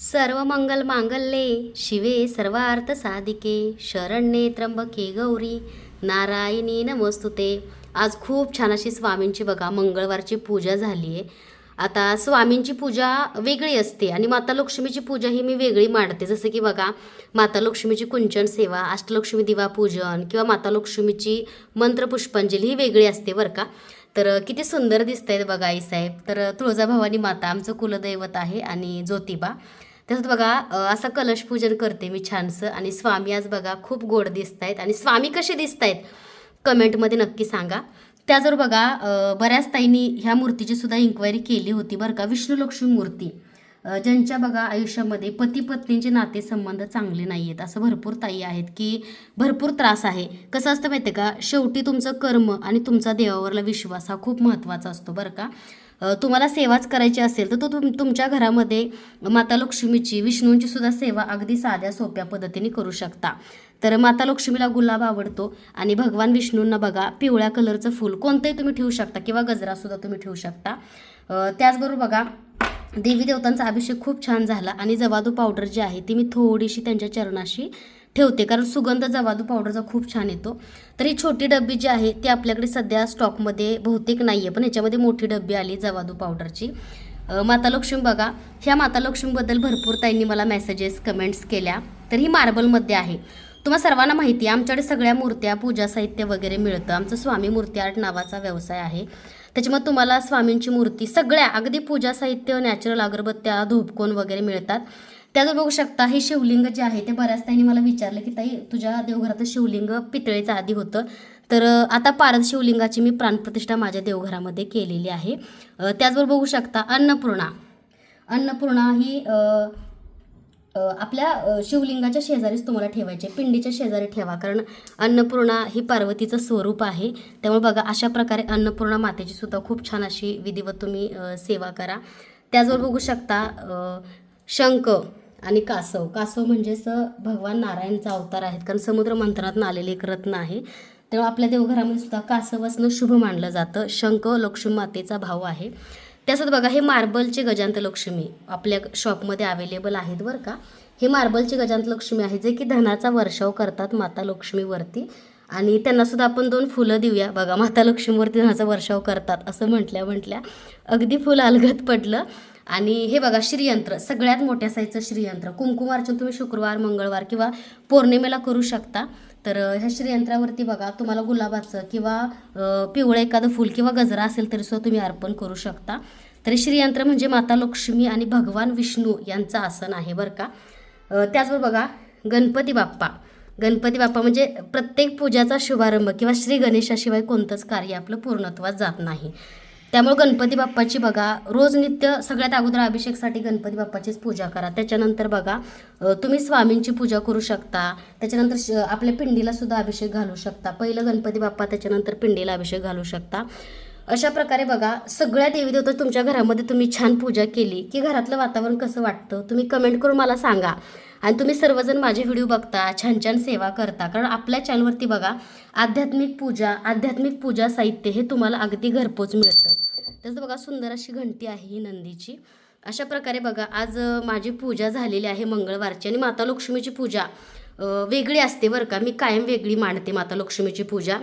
सर्व मंगल मांगल्ये शिवे सर्वार्थ साधिके शरण्ये त्र्यंबके गौरी नारायणी नमस्तुते. आज खूप छान अशी स्वामींची बघा मंगळवारची पूजा झाली आहे आता स्वामींची पूजा वेगळी असते आणि माता लक्ष्मीची पूजा ही मी वेगळी मांडते. जसं की बघा माता लक्ष्मीची कुंचन सेवा अष्टलक्ष्मी दिवा पूजन किंवा माता लक्ष्मीची मंत्रपुष्पांजली ही वेगळी असते बरं का? तर किती सुंदर दिसत आहेत बघा आईसाहेब तर तुळजाभवानी माता आमचं कुलदैवत आहे आणि ज्योतिबा. तसंच बघा असं कलश पूजन करते मी छानसं आणि स्वामी आज बघा खूप गोड दिसत आहेत आणि स्वामी कसे दिसत आहेत कमेंटमध्ये नक्की सांगा. त्याचबरोबर बघा बऱ्याच ताईंनी ह्या मूर्तीची सुद्धा इन्क्वायरी केली होती बरं का विष्णू लक्ष्मी मूर्ती. ज्यांच्या बघा आयुष्यामध्ये पती पत्नींचे नातेसंबंध चांगले नाही आहेत असं भरपूर ताई आहेत की भरपूर त्रास आहे. कसं असतं माहिती आहे का? शेवटी तुमचं कर्म आणि तुमचा देवावरला विश्वास हा खूप महत्त्वाचा असतो बरं का? तुम्हाला सेवाच करायची असेल तर तो तुम तुमच्या घरामध्ये माता लक्ष्मीची विष्णूंची सुद्धा सेवा अगदी साध्या सोप्या पद्धतीने करू शकता. तर माता लक्ष्मीला गुलाब आवडतो आणि भगवान विष्णूंना बघा पिवळ्या कलरचं फूल कोणतंही तुम्ही ठेवू शकता किंवा गजरासुद्धा तुम्ही ठेवू शकता. त्याचबरोबर बघा देवी देवतांचा अभिषेक खूप छान झाला आणि जवादू पावडर जी आहे ती मी थोडीशी त्यांच्या चरणाशी ठेवते. कारण सुगंध जवादू पावडरचा खूप छान येतो. तर ही छोटी डब्बी जी आहे ती आपल्याकडे सध्या स्टॉकमध्ये बहुतेक नाही आहे पण ह्याच्यामध्ये मोठी डब्बी आली जवादू पावडरची माता लक्ष्मी बघा ह्या माता लक्ष्मीबद्दल भरपूर ताईंनी मला मेसेजेस कमेंट्स केल्या. तर ही मार्बलमध्ये आहे. तुम्हाला सर्वांना माहिती आहे आमच्याकडे सगळ्या मूर्त्या पूजा साहित्य वगैरे मिळतं. आमचं स्वामी मूर्ती आर्ट नावाचा व्यवसाय आहे. त्याच्यामुळे तुम्हाला स्वामींची मूर्ती सगळ्या अगदी पूजा साहित्य नॅचरल अगरबत्त्या धूपकोन वगैरे मिळतात. त्यातून बघू शकता हे शिवलिंग जे आहे ते बऱ्याच त्यांनी मला विचारलं की ताई तुझ्या देवघराचं शिवलिंग पितळेचं आधी होतं. तर आता पारद शिवलिंगाची मी प्राणप्रतिष्ठा माझ्या देवघरामध्ये केलेली आहे. त्याचबरोबर बघू शकता अन्नपूर्णा. अन्नपूर्णा ही आपल्या शिवलिंगाच्या शेजारीच तुम्हाला ठेवायचे पिंडीच्या शेजारी ठेवा. कारण अन्नपूर्णा ही पार्वतीचं स्वरूप आहे. त्यामुळे बघा अशा प्रकारे अन्नपूर्णा मातेची सुद्धा खूप छान अशी विधिवत तुम्ही सेवा करा. त्याचबरोबर बघू शकता शंख आणि कासव. कासव म्हणजेच भगवान नारायणचा अवतार आहेत. कारण समुद्र मंथनातून आलेले एक रत्न आहे. तेव्हा आपल्या देवघरामध्ये सुद्धा कासव असणं शुभ मानलं जातं. शंख लक्ष्मी मातेचा भाव आहे. त्यासोबत बघा हे मार्बलचे गजांत लक्ष्मी आपल्या शॉपमध्ये अवेलेबल आहेत बरं का. हे मार्बलचे गजांत लक्ष्मी आहे जे की धनाचा वर्षाव करतात माता लक्ष्मीवरती. आणि त्यांनासुद्धा आपण दोन फुलं देऊया. बघा माता लक्ष्मीवरती धनाचा वर्षाव करतात असं म्हटल्या म्हटल्या अगदी फुलं अलगत पडलं. आणि हे बघा श्रीयंत्र सगळ्यात मोठ्या साईजचं श्रीयंत्र. कुंकुमार्चन तुम्ही शुक्रवार मंगळवार किंवा पौर्णिमेला करू शकता. तर ह्या श्रीयंत्रावरती बघा तुम्हाला गुलाबाचं किंवा पिवळं एखादं फूल किंवा गजरा असेल तरी सुद्धा तुम्ही अर्पण करू शकता. तरी श्रीयंत्र म्हणजे माता लक्ष्मी आणि भगवान विष्णू यांचं आसन आहे बरं का. त्याचबरोबर बघा गणपती बाप्पा. गणपती बाप्पा म्हणजे प्रत्येक पूजाचा शुभारंभ किंवा श्री गणेशाशिवाय कोणतंच कार्य आपलं पूर्णत्वात जात नाही. त्यामुळे गणपती बाप्पाची बघा रोज नित्य सगळ्यात अगोदर अभिषेकसाठी गणपती बाप्पाचीच पूजा करा. त्याच्यानंतर बघा तुम्ही स्वामींची पूजा करू शकता. त्याच्यानंतर श- आपल्या पिंडीला सुद्धा अभिषेक घालू शकता. पहिलं गणपती बाप्पा त्याच्यानंतर पिंडीला अभिषेक घालू शकता. अशा प्रकारे बघा सगळ्या देवी देवता तुमच्या घरामध्ये तुम्ही छान पूजा केली की घरातलं वातावरण कसं वाटतं तुम्ही कमेंट करून मला सांगा. आणि तुम्ही सर्वजण माझे व्हिडिओ बघता छान छान सेवा करता. कारण आपल्या चॅनलवरती बघा आध्यात्मिक पूजा आध्यात्मिक पूजा साहित्य हे तुम्हाला अगदी घरपोच मिळतं. तसं बघा सुंदर अशी घंटी आहे ही नंदीची. अशा प्रकारे बघा आज माझी पूजा झालेली आहे मंगळवारची आणि माता लक्ष्मीची पूजा वेगळी असते बरं का. मी कायम वेगळी मांडते माता लक्ष्मीची पूजा.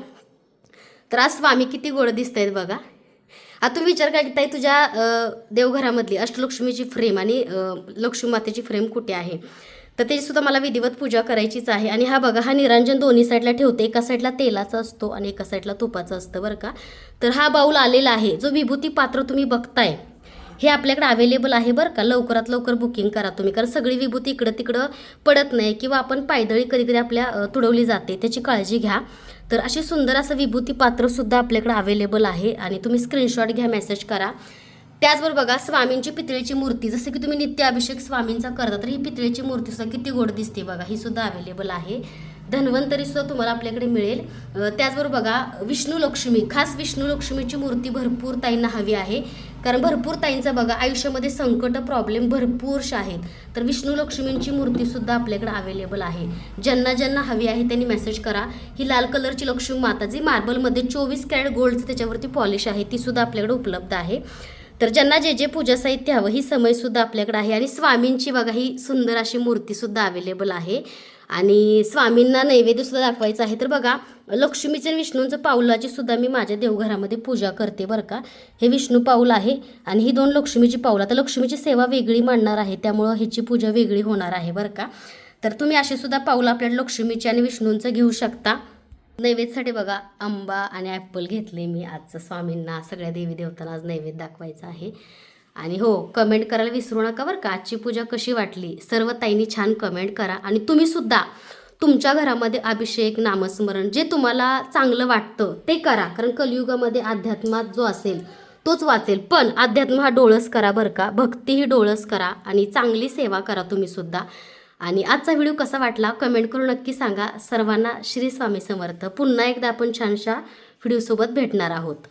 तर आज स्वामी किती गोड दिसत आहेत बघा. आता तुम्ही विचार काय की ताई तुझ्या देवघरामधली अष्टलक्ष्मीची फ्रेम आणि लक्ष्मी मातेची फ्रेम कुठे आहे? तर त्याची सुद्धा मला विधिवत पूजा करायचीच आहे. आणि हा बघा हा निरांजन दोन्ही साईडला ठेवते. एका साईडला तेलाचा असतो आणि एका साईडला तुपाचा असतं बरं का. तर हा बाऊल आलेला आहे. जो विभूती पात्र तुम्ही बघताय हे आपल्याकडे अवेलेबल आहे बरं का. लवकरात लवकर बुकिंग करा तुम्ही. कारण सगळी विभूती इकडं तिकडं पडत नाही किंवा आपण पायदळी कधी कधी आपल्या तुडवली जाते. त्याची काळजी घ्या. तर अशी सुंदर असं विभूती पात्रसुद्धा आपल्याकडे अवेलेबल आहे. आणि तुम्ही स्क्रीनशॉट घ्या मेसेज करा. त्याचबरोबर बघा स्वामींची पितळेची मूर्ती. जसं की तुम्ही नित्य अभिषेक स्वामींचा करता तर ही पितळेची मूर्ती सुद्धा किती गोड दिसते बघा. ही सुद्धा अवेलेबल आहे. धन्वंतरी सुद्धा तुम्हाला आपल्याकडे मिळेल. त्याचबरोबर बघा विष्णू लक्ष्मी खास विष्णू लक्ष्मीची मूर्ती भरपूर ताईंना हवी आहे. कारण भरपूर ताईंचा बघा आयुष्यामध्ये संकट प्रॉब्लेम भरपूरशा आहेत. तर विष्णू लक्ष्मींची मूर्तीसुद्धा आपल्याकडे अवेलेबल आहे. ज्यांना ज्यांना हवी आहे त्यांनी मेसेज करा. ही लाल कलरची लक्ष्मी माता जी मार्बलमध्ये चोवीस कॅरेट गोल्डचं त्याच्यावरती पॉलिश आहे. ती सुद्धा आपल्याकडे उपलब्ध आहे. तर ज्यांना जे जे पूजा साहित्य हवं ही समयसुद्धा आपल्याकडे आहे. आणि स्वामींची बघा ही सुंदर अशी मूर्तीसुद्धा अवेलेबल आहे. आणि स्वामींना नैवेद्यसुद्धा दाखवायचं आहे. तर बघा लक्ष्मीचं विष्णूंचं पाऊलाची सुद्धा मी माझ्या देवघरामध्ये पूजा करते बरं का. हे विष्णू पाऊल आहे आणि ही दोन लक्ष्मीची पाऊल. आता लक्ष्मीची सेवा वेगळी मांडणार आहे त्यामुळं ह्याची पूजा वेगळी होणार आहे बरं का. तर तुम्ही असे सुद्धा पाऊल आपल्या लक्ष्मीची आणि विष्णूंचं घेऊ शकता. नैवेद्यासाठी बघा आंबा आणि ॲपल घेतले मी आजचं स्वामींना. सगळ्या देवी देवतांना आज नैवेद्य दाखवायचा आहे. आणि हो कमेंट करायला विसरू नका बरं का. आजची पूजा कशी वाटली? सर्व ताईंनी छान कमेंट करा. आणि तुम्हीसुद्धा तुमच्या घरामध्ये अभिषेक नामस्मरण जे तुम्हाला चांगलं वाटतं ते करा. कारण कलियुगामध्ये अध्यात्मात जो असेल तोच वाचेल. पण अध्यात्म हा डोळस करा बरं का. भक्ती ही डोळस करा आणि चांगली सेवा करा तुम्हीसुद्धा आणि आजचा व्हिडिओ कसा वाटला कमेंट करून नक्की सांगा. सर्वांना श्री स्वामी समर्थ. पुन्हा एकदा आपण छानशा व्हिडिओसोबत भेटणार आहोत.